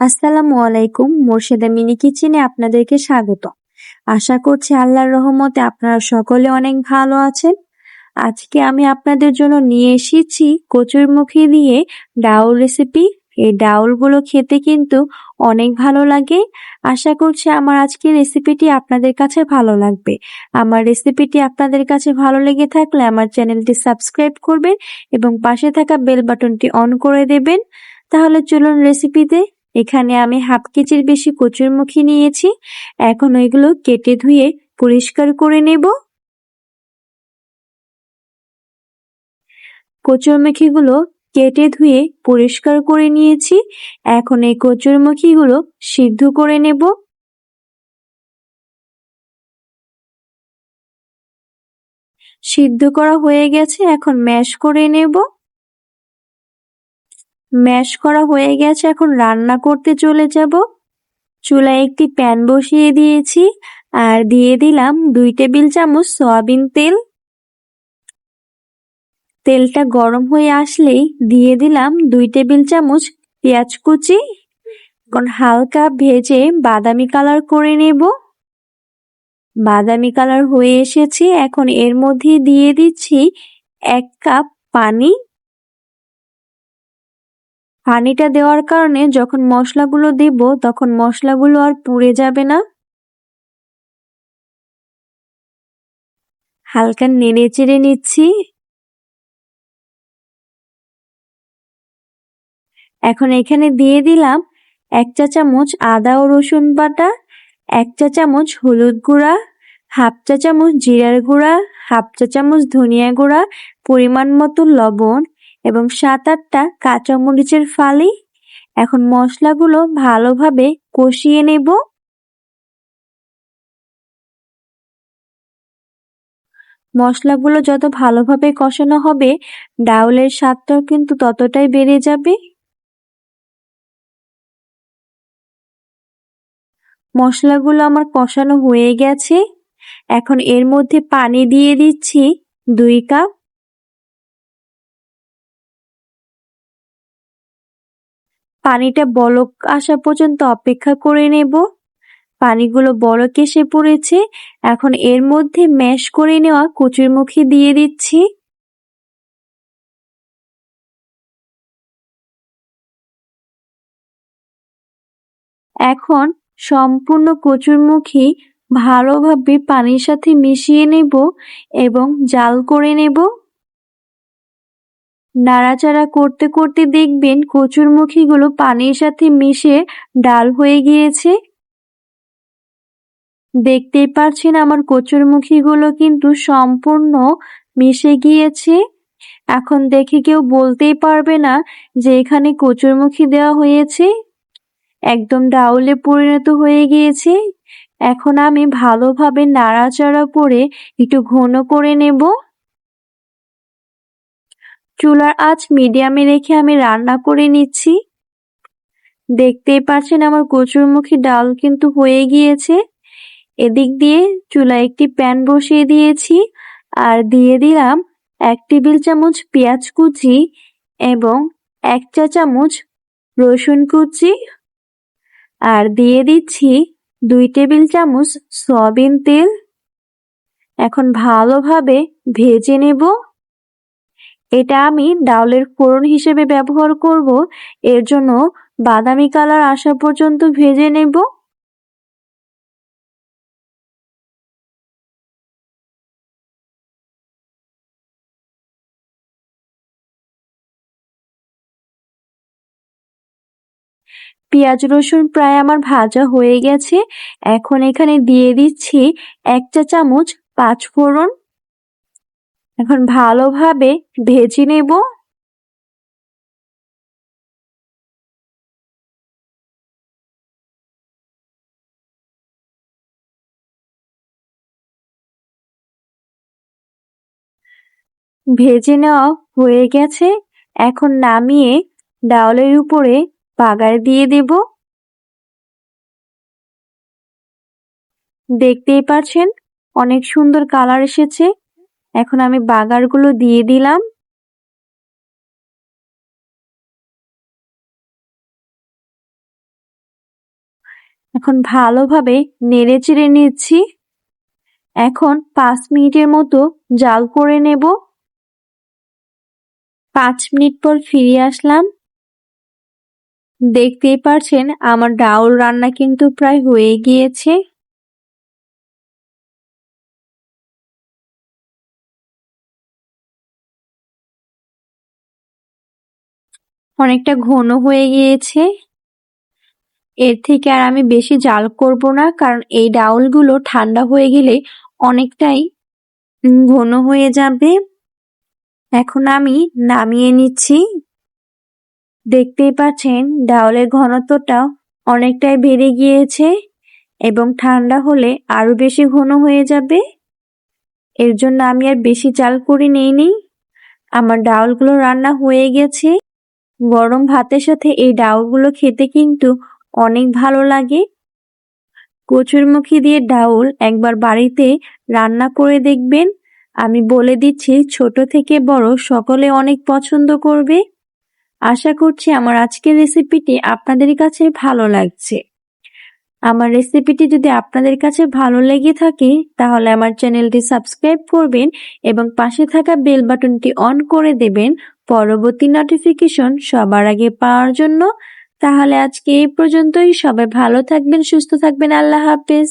আসসালামু আলাইকুম, মোর্শেদা মিনি কিচেনে আপনাদেরকে স্বাগত। আশা করছি আল্লাহর রহমতে আপনারা সকলে অনেক ভালো আছেন। আজকে আমি আপনাদের জন্য নিয়ে এসেছি কচুরমুখী দিয়ে ডাউল রেসিপি। এই ডাউলগুলো খেতে কিন্তু অনেক ভালো লাগে। আশা করছি আমার আজকের রেসিপিটি আপনাদের কাছে ভালো লাগবে। আমার রেসিপিটি আপনাদের কাছে ভালো লেগে থাকলে আমার চ্যানেলটি সাবস্ক্রাইব করবেন এবং পাশে থাকা বেল বাটনটি অন করে দেবেন। তাহলে চলুন রেসিপিতে এখানে আমি হাফ কেজির বেশি কচুরমুখী নিয়েছি। এখন ওইগুলো কেটে ধুয়ে পরিষ্কার করে নেব। কচুরমুখীগুলো কেটে ধুয়ে পরিষ্কার করে নিয়েছি। এখন এই কচুরমুখীগুলো সিদ্ধ করে নেব। সিদ্ধ করা হয়ে গেছে, এখন ম্যাশ করে নেব। ম্যাশ করা হয়ে গেছে, এখন রান্না করতে চলে যাব। চুলায় একটি প্যান বসিয়ে দিয়েছি আর দিয়ে দিলাম দুই টেবিল চামচ সয়াবিন তেল। তেলটা গরম হয়ে আসলেই দিয়ে দিলাম দুই টেবিল চামচ পেঁয়াজ কুচি। এখন হালকা ভেজে বাদামি কালার করে নেব। বাদামি কালার হয়ে এসেছে, এখন এর মধ্যে দিয়ে দিচ্ছি এক কাপ পানি। পানিটা দেওয়ার কারণে যখন মশলাগুলো দেব, তখন মশলাগুলো আর পুড়ে যাবে না। হালকা নেড়ে চেড়ে নিচ্ছি। এখন এখানে দিয়ে দিলাম এক চা চামচ আদা ও রসুন বাটা, এক চা চামচ হলুদ গুঁড়া, হাফ চা চামচ জিরার গুঁড়া, হাফ চা চামচ ধনিয়া গুঁড়া, পরিমাণ মতো লবণ এবং সাত আটটা কাঁচামরিচের ফালি। এখন মশলাগুলো ভালোভাবে কষিয়ে নেব। মশলাগুলো যত ভালোভাবে কষানো হবে, ডাউলের স্বাদটাও কিন্তু ততটাই বেড়ে যাবে। মশলাগুলো আমার কষানো হয়ে গেছে। এখন এর মধ্যে পানি দিয়ে দিচ্ছি দুই কাপ। পানিটা বলক আসা পর্যন্ত অপেক্ষা করে নেব। পানিগুলো বলক এসে পড়েছে। এখন এর মধ্যে ম্যাশ করে নেওয়া কচুর মুখে দিয়ে দিচ্ছি। এখন সম্পূর্ণ কচুরমুখী ভালোভাবে পানির সাথে মিশিয়ে নেব এবং জাল করে নেব। নাড়াচাড়া করতে করতে দেখবেন কচুরমুখীগুলো পানির সাথে মিশে ডাল হয়ে গিয়েছে। দেখতেই পাচ্ছেন আমার কচুরমুখীগুলো কিন্তু সম্পূর্ণ মিশে গিয়েছে। এখন দেখে কেউ বলতেই পারবে না যে এখানে কচুরমুখী দেওয়া হয়েছে। একদম ডাউলে পরিণত হয়ে গিয়েছে। এখন আমি ভালোভাবে নাড়াচাড়া করে একটু ঘন করে নেব। চুলার আঁচ মিডিয়ামে রেখে আমি রান্না করে নিচ্ছি। দেখতেই পাচ্ছেন আমার কচুরমুখী ডাল কিন্তু হয়ে গিয়েছে। এদিক দিয়ে চুলায় একটি প্যান বসিয়ে দিয়েছি আর দিয়ে দিলাম এক টেবিল চামচ পেঁয়াজ কুচি এবং এক চা চামচ রসুন কুচি। আর দিয়ে দিচ্ছি দুই টেবিল চামচ সয়াবিন তেল। এখন ভালোভাবে ভেজে নেব। এটা আমি ডাউলের ফোড়ন হিসেবে ব্যবহার করব। এর জন্য বাদামি কালার আসা পর্যন্ত ভেজে নেব। পেঁয়াজ, রসুন প্রায় আমার ভাজা হয়ে গেছে। এখন এখানে দিয়ে দিচ্ছি এক চা চামচ পাঁচ ফোড়ন এখন ভালোভাবে ভেজে নেব। ভেজে নেওয়া হয়ে গেছে। এখন নামিয়ে ডাউলের উপরে বাগার দিয়ে দেব। দেখতেই পাচ্ছেন, অনেক সুন্দর কালার এসেছে। এখন আমি বাগারগুলো দিয়ে দিলাম। এখন ভালোভাবে নেড়ে চেড়ে নিচ্ছি। এখন পাঁচ মিনিটের মতো জাল করে নেব। পাঁচ মিনিট পর ফিরে আসলাম। দেখতেই পারছেন আমার ডাউল রান্না কিন্তু প্রায় হয়ে গিয়েছে। অনেকটা ঘন হয়ে গিয়েছে। এর থেকে আর আমি বেশি জাল করব না, কারণ এই ডাউলগুলো ঠান্ডা হয়ে গেলে অনেকটাই ঘন হয়ে যাবে। এখন আমি নামিয়ে নিচ্ছি। দেখতেই পাচ্ছেন, ডাউলের ঘনত্বটা অনেকটাই বেড়ে গিয়েছে এবং ঠান্ডা হলে আরও বেশি ঘন হয়ে যাবে। এর জন্য আমি আর বেশি চাল করে নিইনি। আমার ডাউলগুলো রান্না হয়ে গেছে। গরম ভাতের সাথে এই ডাউলগুলো খেতে কিন্তু অনেক ভালো লাগে। কচুরমুখী দিয়ে ডাউল একবার বাড়িতে রান্না করে দেখবেন। আমি বলে দিচ্ছি, ছোট থেকে বড় সকলে অনেক পছন্দ করবে। আশা করছি আমার আজকের রেসিপিটি আপনাদের কাছে ভালো লাগছে। আমার রেসিপিটি যদি আপনাদের কাছে ভালো লেগে থাকে, তাহলে আমার চ্যানেলটি সাবস্ক্রাইব করবেন এবং পাশে থাকা বেল বাটনটি অন করে দেবেন পরবর্তী নোটিফিকেশন সবার আগে পাওয়ার জন্য। তাহলে আজকে এই পর্যন্তই। সবাই ভালো থাকবেন, সুস্থ থাকবেন। আল্লাহ হাফেজ।